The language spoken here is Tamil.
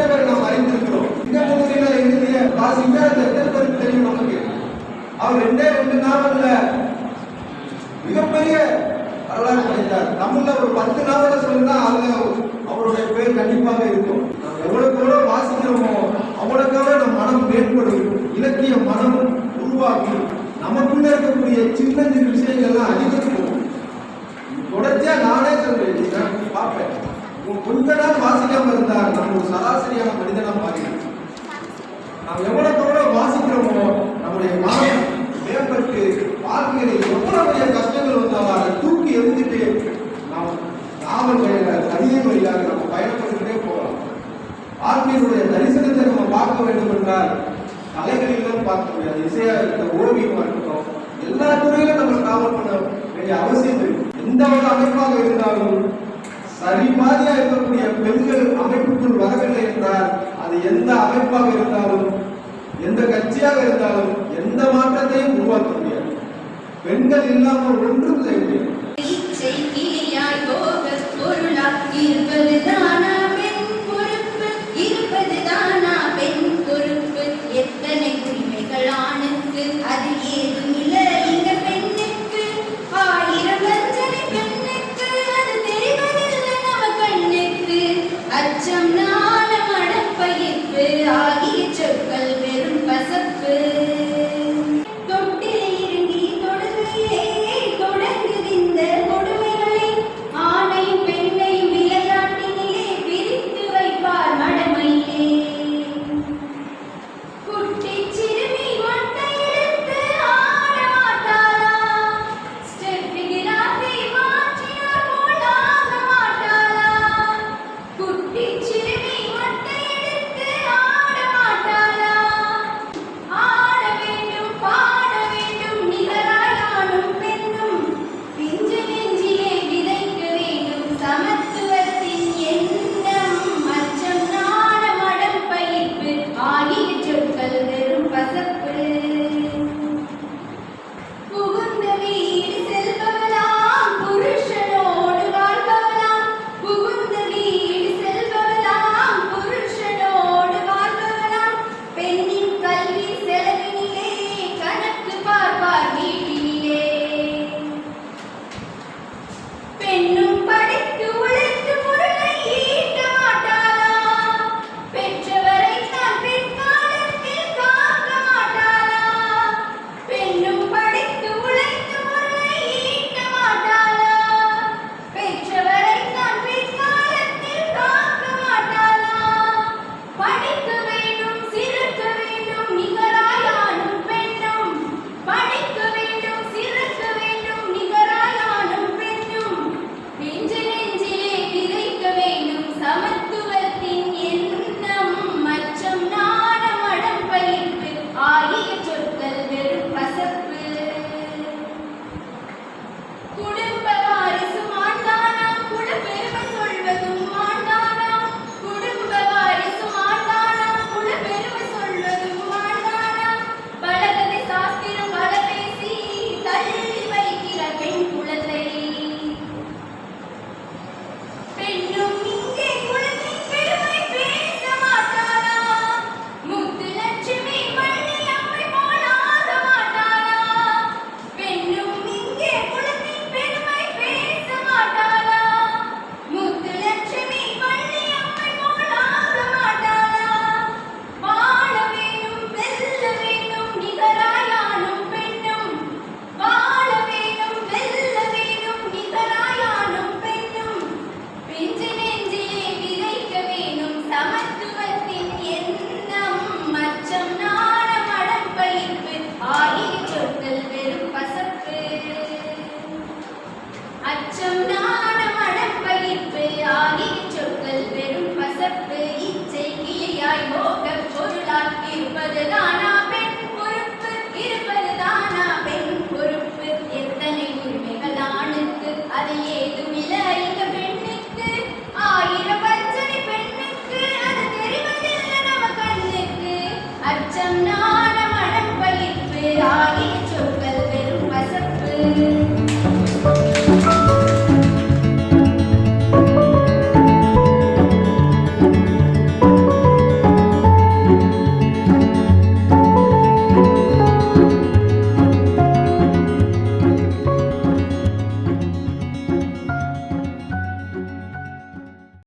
எத்தனை பேர் நாம் அறிந்திருக்கிறோம். சிங்கமுகரில எழுதிய அந்த எத்தனை பேருக்கு தெரியும் நமக்கு. அவர் ரெண்டே ரெண்டு நாவல்ல மிகப்பெரிய வரலாறு படைத்தார். தமிழ்ல ஒரு பத்து நாவல சொல்லினா அதுல அவருடைய பேர் கண்டிப்பாக இருக்கும். நாம் எவ்வளவுக்கு எவ்வளவு வாசிக்கிறோமோ அவ்வளவுக்காக நம் மனம் மேம்படும் இலக்கிய மனம் உருவாக்கி நமக்குள்ள இருக்கக்கூடிய சின்ன சின்ன விஷயங்கள்லாம் அதிகரிக்கும். தொடர்ச்சியா நானே சொல்றேன். நான் பார்ப்பேன். உன் கொஞ்ச வாசிக்காம இருந்தார் நம்ம ஒரு சராசரியான மனிதனா மாறிடும் நாம் எவ்வளவு எவ்வளவு வாசிக்கிறோமோ நம்முடைய மனம் மேம்பட்டு வாழ்க்கையில எவ்வளவு கஷ்டங்கள் வந்தாலும் அதை தூக்கி எழுந்துட்டு நாம் நாவல் வழியாக வழியாக நம்ம பயணப்பட்டுட்டே போகலாம். வாழ்க்கையினுடைய தரிசனத்தை நம்ம பார்க்க வேண்டும் என்றால் கலைகளிலும் பார்க்க முடியாது. இசையா இருக்கட்டும் ஓவியமா இருக்கட்டும் எல்லா துறையிலும் நம்ம டிராவல் பண்ண வேண்டிய அவசியம் இருக்கு. எந்த ஒரு அமைப்பாக இருந்தாலும் சரிபாதியா இருக்கக்கூடிய பெண்கள் அமைப்புக்குள் வரவில்லை என்றால் அது எந்த அமைப்பாக இருந்தாலும் எந்த கட்சியாக இருந்தாலும் எந்த மாற்றத்தையும் உருவாக்க முடியாது. பெண்கள் இல்லாமல் ஒன்றும் செய்ய முடியாது. பேராகி